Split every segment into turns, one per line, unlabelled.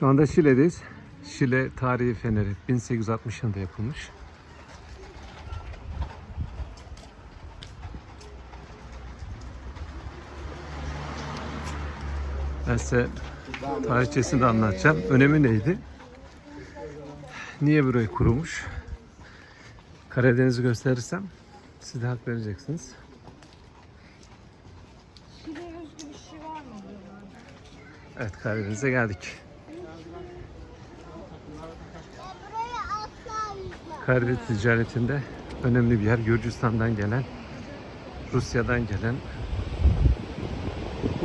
Şu anda Şile'deyiz. Şile tarihi feneri 1860 yılında yapılmış. Ben size tarihçesini de anlatacağım. Önemi neydi? Niye burayı kurulmuş? Karadeniz'i gösterirsem siz de hak vereceksiniz.
Şile özgü bir şey var mı diyorlar.
Evet Karadeniz'e geldik. Karadeniz ticaretinde önemli bir yer. Gürcistan'dan gelen, Rusya'dan gelen,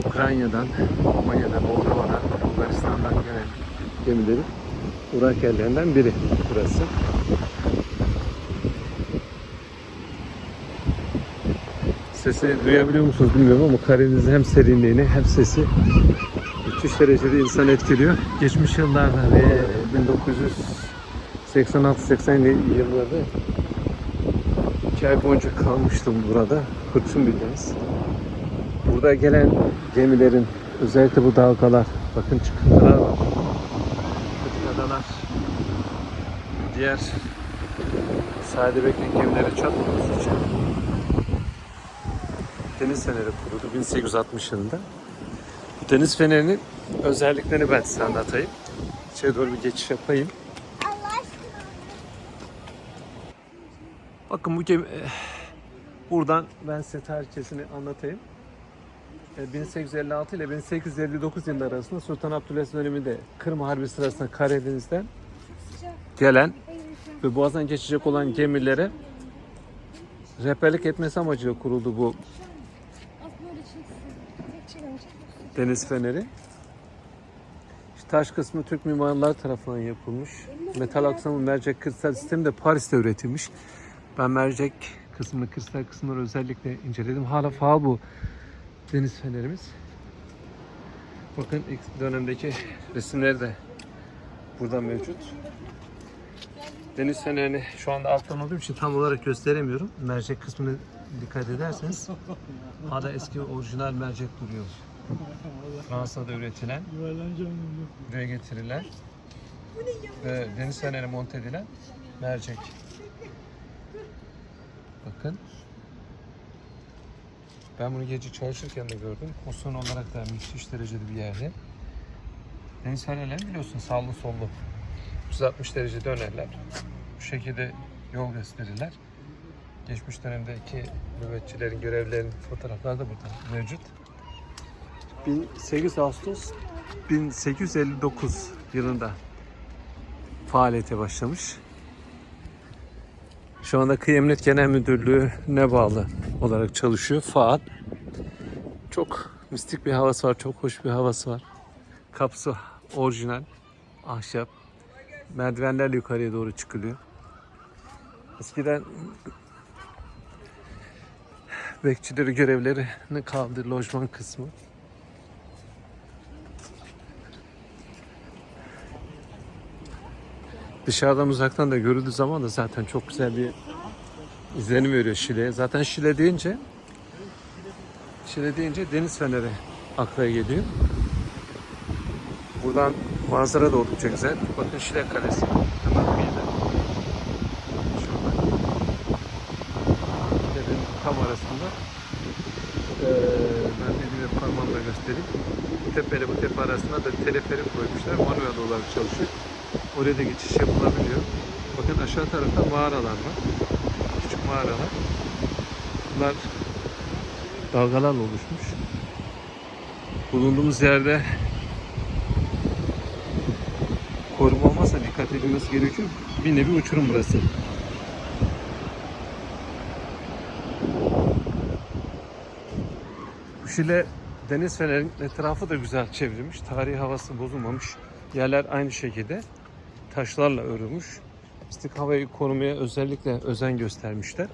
Ukrayna'dan, Romanya'dan, Moldova'dan, Bulgaristan'dan gelen gemilerin uğrak yerlerinden biri burası. Sesi duyabiliyor musunuz bilmiyorum ama Karadeniz'in hem serinliğini hem sesi müthiş derecede insan etkiliyor. Geçmiş yıllarda ve 1986-87 yıllarda iki ay boyunca kalmıştım burada. Hırçın bir deniz. Burada gelen gemilerin özellikle bu dalgalar, bakın çıkıntılar var. Fırtınalar, diğer sahilde bekleyen gemilere çarpmaması için deniz feneri kuruldu 1860 yılında. Bu deniz fenerinin özelliklerini ben size anlatayım. İçeri doğru bir geçiş yapayım. Bakın bu gemi eh, buradan ben size tarihçesini anlatayım. Eh, 1856 ile 1859 yılları arasında Sultan Abdülaziz döneminde Kırım Harbi sırasında Karadeniz'den gelen ve Boğaz'dan geçecek olan gemilere rehberlik etmesi amacıyla kuruldu bu deniz feneri. İşte taş kısmı Türk mimarlar tarafından yapılmış. Metal aksamı mercek kristal sistemi de Paris'te üretilmiş. Ben mercek kısmını, kristal kısımları özellikle inceledim. Hala faal bu deniz fenerimiz. Bakın ilk dönemdeki resimleri de burada mevcut. Deniz fenerini şu anda alttan olduğum için tam olarak gösteremiyorum. Mercek kısmını dikkat ederseniz hala eski orijinal mercek duruyor. Fransa'da üretilen, buraya getirilen ve deniz feneri monte edilen mercek. Bakın. Ben bunu gece çalışırken de gördüm. Pozisyon olarak da müthiş derecede bir yerde. Deniz fenerleri biliyorsun sağlı sollu. 360 derece dönerler. Bu şekilde yol gösterirler. Geçmiş dönemdeki nöbetçilerin, görevlilerin fotoğrafları da burada mevcut. 18 Ağustos 1859 yılında faaliyete başlamış. Şu anda Kıyı Emniyet Genel Müdürlüğü'ne bağlı olarak çalışıyor. Faal. Çok mistik bir havası var, çok hoş bir havası var. Kapısı orijinal, ahşap. Merdivenlerle yukarıya doğru çıkılıyor. Eskiden bekçileri görevlerini kaldı lojman kısmı. Dışarıdan uzaktan da görüldüğü zaman da zaten çok güzel bir izlenim veriyor Şile'ye. Zaten Şile deyince Şile deyince deniz feneri akla geliyor. Buradan manzara da oldukça güzel. Bakın Şile Kalesi. Hemen kıyıda. Şurada. Şile'nin tam arasında. Ee, ben dediğimde parmağımla göstereyim. Bu tepeyle bu tepe arasında da teleferik koymuşlar. Manuel olarak çalışıyor. Oraya da geçiş yapılabiliyor. Bakın aşağı tarafta mağaralar var. Küçük mağaralar. Bunlar dalgalarla oluşmuş. Bulunduğumuz yerde koruma olmazsa dikkat edilmesi gerekiyor. Bir nevi uçurum burası. Bu Şile deniz fenerinin etrafı da güzel çevrilmiş. Tarihi havası bozulmamış. Yerler aynı şekilde taşlarla örülmüş. İstik havayı korumaya özellikle özen göstermişler.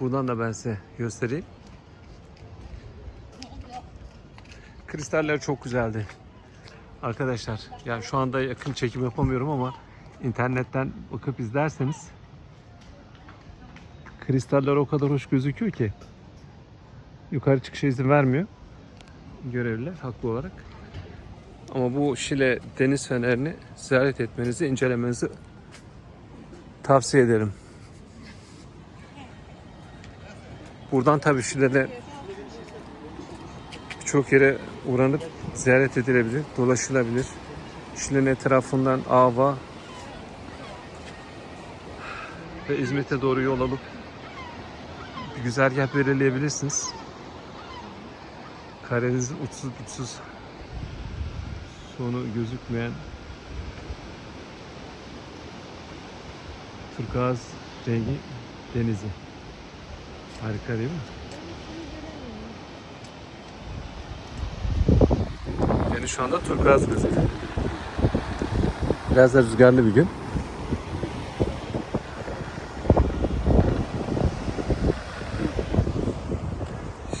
Buradan da ben size göstereyim. Kristaller çok güzeldi. Arkadaşlar yani şu anda yakın çekim yapamıyorum ama internetten bakıp izlerseniz kristaller o kadar hoş gözüküyor ki yukarı çıkışa izin vermiyor. görevliler haklı olarak. Ama bu Şile deniz fenerini ziyaret etmenizi, incelemenizi tavsiye ederim. Buradan tabii Şile'de birçok yere uğranıp ziyaret edilebilir, dolaşılabilir. Şile'nin etrafından Ava ve İzmit'e doğru yol alıp bir güzergah belirleyebilirsiniz. Karadeniz'in uçsuz buçsuz sonu gözükmeyen turkuaz rengi denizi. Harika değil mi? Yani şu anda turkuaz gözüküyor. Biraz da rüzgarlı bir gün.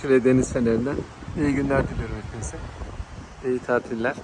Şile deniz fenerinden iyi günler diliyorum hepinize. İyi tatiller.